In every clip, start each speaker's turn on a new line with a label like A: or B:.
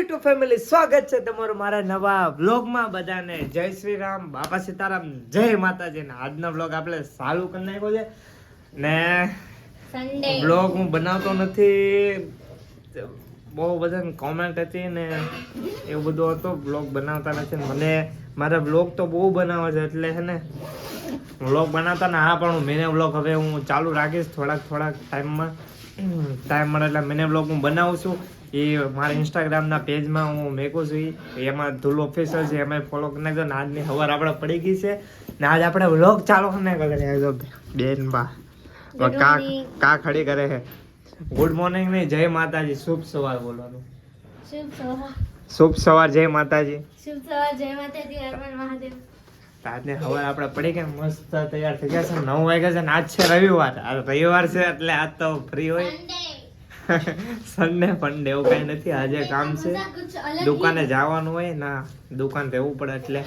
A: YouTube family સ્વાગત છે તમારું મારા નવા વ્લોગમાં બધાને. જય શ્રી રામ બાપા સીતારામ જય માતાજી. ને આજનો વ્લોગ આપણે ચાલુ કરી નાખ્યો છે. ને વ્લોગ હું બનાવતો નથી. બહુ બધાની કોમેન્ટ હતી ને એવું બધું હતું. વ્લોગ બનાવતા નથી. મને મારા વ્લોગ તો બહુ બનાવે છે એટલે હે ને વ્લોગ બનાવતા ને હા પણ હું મેને વ્લોગ હવે હું ચાલુ રાખીશ થોડાક થોડાક ટાઈમમાં ટાઈમ મળે એટલે મેને વ્લોગ હું બનાવું છું. એ મારા ઇન્સ્ટાગ્રામના પેજમાં હું મેકું છું. એમાં ધૂલ ઓફિસર છે એમાં ફોલો કરી નાખજો. ને આજની ખબર આપણે પડી ગઈ છે. ને આજ આપણે વ્લોગ ચાલુ ને નાખ્યો બેન બા. કા કા ખડી કરે છે. ગુડ મોર્નિંગ ને જય માતાજી. શુભ સવાર બોલવાનું.
B: શુભ સવાર.
A: શુભ સવાર જય માતાજી.
B: શુભ સવાર જય માતાજી હરમન મહાદેવ.
A: આજને હવે આપણે પડી કે મસ્ત તૈયાર થઈ ગયા છે. નવ વાગ્યા છે ને આજ છે રવિવાર. આ રવિવાર છે એટલે આજ તો ફ્રી હોય. સન્ડે ફંડે એવું કઈ નથી. આજે કામ છે. દુકાને જવાનું હોય ના દુકાન રહેવું પડે એટલે.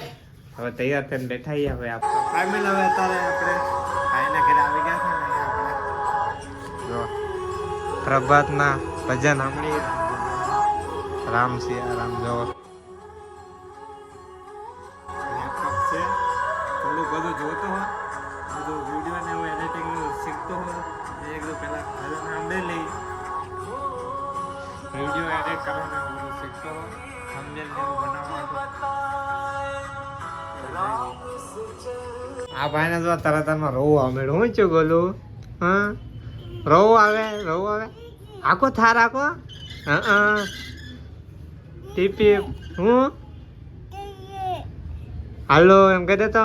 A: હવે તૈયાર થઈને બેઠા હવે આપણે. ફાઇનલ હવે અત્યારે આપણે ભાઈના ઘરે આવી ગયા છે ને આપણે જો પ્રભાતના ભજન સાંભળી રામ સિયા રામ જો લેપટોપ છે. થોડું બધું જોતો હોય. બધું વીડિયો ને એવું એડિટિંગ શીખતો હોય. એક દો પહેલા ભજન સાંભળી લઈ વીડિયો એડિટ કરવાનું એવું બધું શીખતો સમજેલ એવું બનાવવાનું આ ભાઈને જો તરતમાં રોવું આવે હું છું બોલું? હા? રોવું આવે રોવું આવે. આખો થાર આખો? હા ટીપી હું? હાલો, એમ કહી દેતો.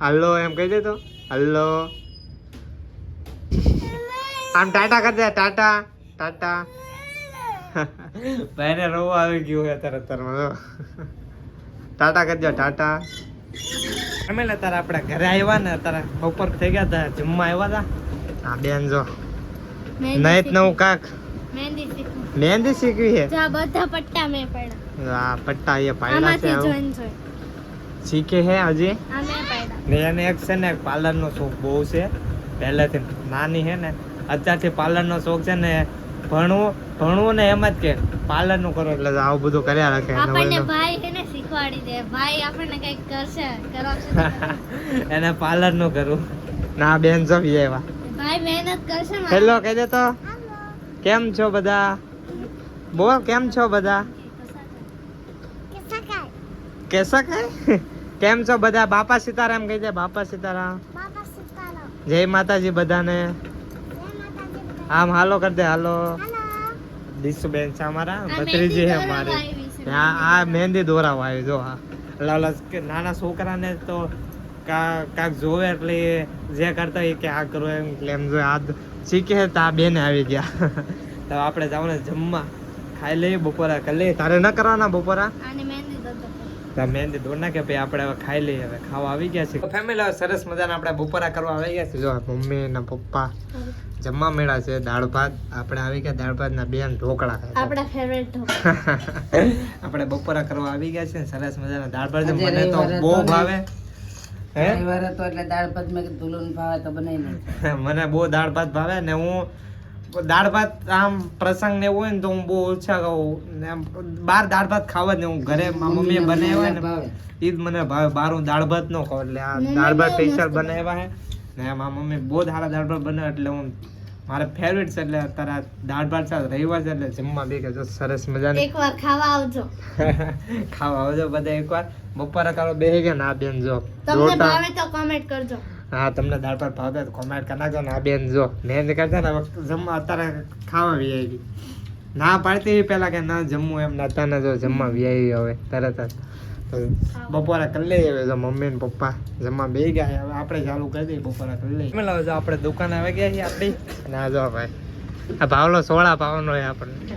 A: હાલો, એમ કહી દેતો. હાલો. આમ ટાટા કરી દે, ટાટા ટાટા. ભાઈને રવો આવી ગયું હોય અત્યારે અત્યારમાં જો. ટાટા કરી દો ટાટા. અમે અત્યારે આપણે ઘરે આવ્યા ને અત્યારે બપોર થઈ ગયા હતા જમવા આવ્યા હતા હા બેન જો નહીં નવું કાક.
B: મહેંદી શીખવી.
A: છે?
B: જો બધા પટ્ટા મેં પડ્યા.
A: હા પટ્ટા એ પાડ્યા છે
B: આમાંથી જોઈન જોઈન
A: શીખે હે હજી?
B: આ મેં પડ્યા.
A: ને એને એક છે ને પાર્લર નો શોખ બહુ છે. પહેલેથી નાની છે ને અત્યારથી પાર્લરનો શોખ છે ને ભણવું ભણવું ને એમ જ કે પાર્લરનું કરો એટલે આવું બધું કર્યા રાખે
B: આપણને ભાઈ એને શીખવાડી દે. ભાઈ આપણને કંઈક કરશે કરાવશે.
A: એને પાર્લરનું કરવું ના બેન જો બી આવ્યા.
B: ભાઈ મહેનત કરશે
A: હેલો કહી દે તો. કેમ છો બધા? બોલ કેમ છો બધા? કેસા કાય કેમ છો બધા? બાપા સીતારામ કહી દે બાપા સીતારામ. જય માતાજી બધાને. આમ હાલો કર દે હાલો. દીશુબેન છે અમારા ભત્રીજી છે અમારી. આ આ મહેંદી દોરાવા આવી જો હા. એટલે નાના છોકરાને તો કાંક જોવે એટલે જે કરતા હોય કે આ કરો એમ એટલે એમ જોઈએ આ શીખે તો આ બેને આવી ગયા. તો આપણે જવાનું જમવા. ખાઈ લઈએ બપોરા કરી લઈએ. તારે ન કરવાના બપોરા?
B: મહેંદી
A: દોડ નાખે ભાઈ આપણે હવે ખાઈ લઈએ. હવે ખાવા આવી ગયા છે ફેમિલી સરસ મજાના આપણે બપોરા કરવા આવી ગયા છે જો મમ્મી ને પપ્પા. જમવા મેળા છે દાળ ભાત. આપણે આવી ગયા દાળ ભાત ના બેન ઢોકળા ખાય
B: આપણા ફેવરેટ
A: આપણે બપોરા કરવા આવી ગયા છે ને સરસ મજાના દાળ ભાત. મને તો બહુ ભાવે.
C: કીધું ભાવે
A: મને બહુ દાળ ભાત ભાવે ને હું દાળ ભાત આમ પ્રસંગ ને હોય ને તો હું બહુ ઓછા ખાઉં. ને આમ બાર દાળ ભાત ખાવા નહીં હું ઘરે મમ્મીએ બનાવ્યા ને ઈદ મને ભાવે. બહાર હું દાળ ભાત નો ખાઉં એટલે આ દાળ ભાત સ્પેશિયલ બનાવ્યા હે. ને મારા મમ્મી બહુ સારા દાળ ભાત બનાવે એટલે હું મારે ફેવરેટ છે એટલે અત્યારે દાળ ભાત સાથે રવિવાર છે એટલે જમવા બે કે જો સરસ મજાની.
B: એકવાર ખાવા આવજો.
A: ખાવા આવજો બધા એકવાર. બપોરે કરો બે ગયા ના બેન જો.
B: તમને ભાવે તો કમેન્ટ કરજો.
A: હા તમને દાળ ભાત ભાવે તો કમેન્ટ કરી નાખજો ના બેન જો. મેં કરતા ને જમવા અત્યારે ખાવા બી આવી ના પાડતી પેલા કે ના જમવું એમ નાતા ના જો જમવા બી આવી હવે તરત જ. બપોરે કરી લઈએ હવે મમ્મી ને પપ્પા. જમવા બે ગયા. હવે આપણે ચાલુ કરી દઈએ બપોરે કરી લઈએ. આપણે દુકાન આવી ગયા છીએ આપણી. ના જો ભાઈ. આ ભાવલો સોળા પાવાનો હોય આપણને.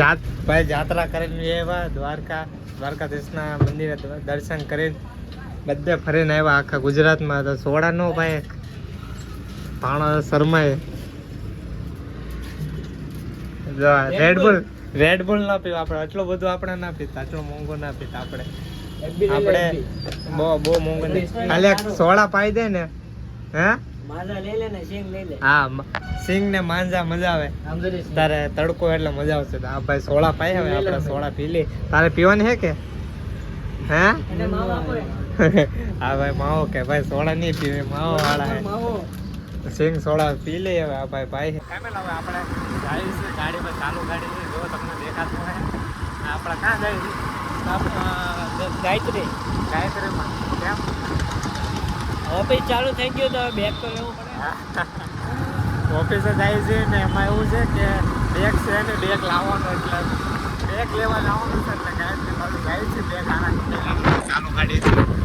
A: જાત ભાઈ જાત્રા કરીને એવા દ્વારકા દ્વારકાધીશના મંદિરે દર્શન કરીને બધે ફરીને આવ્યા. આખા ગુજરાતમાં તો સોડા નો ભાઈ. પાણો શર્માએ રેડ બુલ રેડ બુલ ના પીવા આપણે આટલું બધું આપણે ના પીતા આટલો મોંઘું ના પીતા આપણે. આપણે બહુ બહુ મોંઘો ખાલી સોડા પાઈ દે ને હે? હા સિંગ ને માંજા મજા આવે. તારે તડકો એટલે મજા આવશે. તો આ ભાઈ સોડા પાઈ હવે આપણે સોડા પી લે તારે પીવાની હે કે? હે? હા ભાઈ માવો કે ભાઈ સોડા નહીં પીવે માવો વાળા સિંગ સોડા પી લે હવે આ ભાઈ ભાઈ હવે આપણે ચાલુ ગાડી જો તમને દેખાતું હોય. આપણે ક્યાં જાય
C: ગાયત્રી.
A: ગાયત્રીમાં. કેમ?
C: ઓફિસ ચાલુ થઈ ગયું તો બેગ તો લેવું પડે.
A: ઓફિસે જાય છે ને એમાં એવું છે કે બેગ છે ને બેગ લાવવાનો એટલે બેગ લેવા જવાનું છે એટલે ગાયત્રી બાજુ જાય છે બેગ આના ચાલુ કાઢી છે